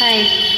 哎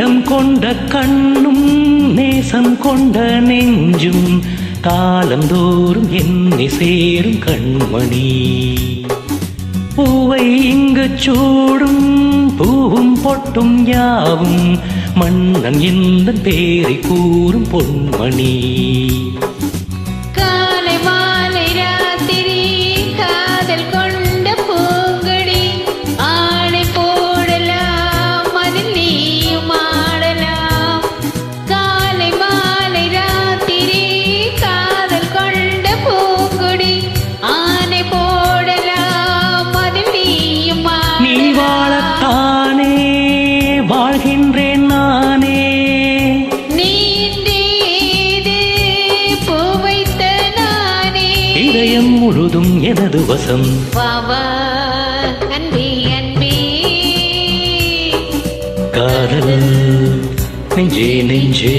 நீலம் கொண்ட கண்ணும் நேசம் கொண்ட நெஞ்சும் காலந்தோறும் என்னை சேரும் கண்மணி. பூவை இங்கு சூடும் பூவும் பொட்டும் யாவும் மன்னன் எந்த பேரை கூறும் பொன்மணி. பூங்கொடி ஆணை போடலாம் அதில் நீயும் நீ வாழத்தானே வாழ்கின்றேன் நானே நீண்டேது பூ வைத்த நானே இதயம் முழுதும் எனது வசம் வா வா அன்பே அன்பே காதல் நெஞ்சே நெஞ்சே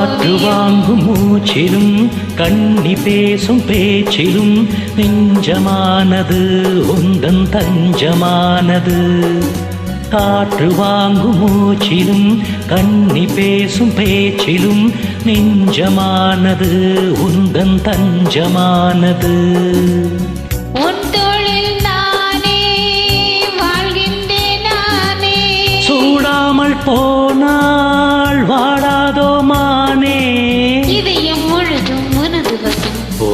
காற்று. வாங்கும் மூச்சிலும் கண்ணி பேசும் பேச்சிலும் நெஞ்சமானது உந்தன் தஞ்சமானது காற்று வாங்கும் மூச்சிலும் கண்ணி பேசும் பேச்சிலும் நெஞ்சமானது உந்தன் தஞ்சமானது உன்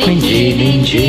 நெஞ்சே நெஞ்சே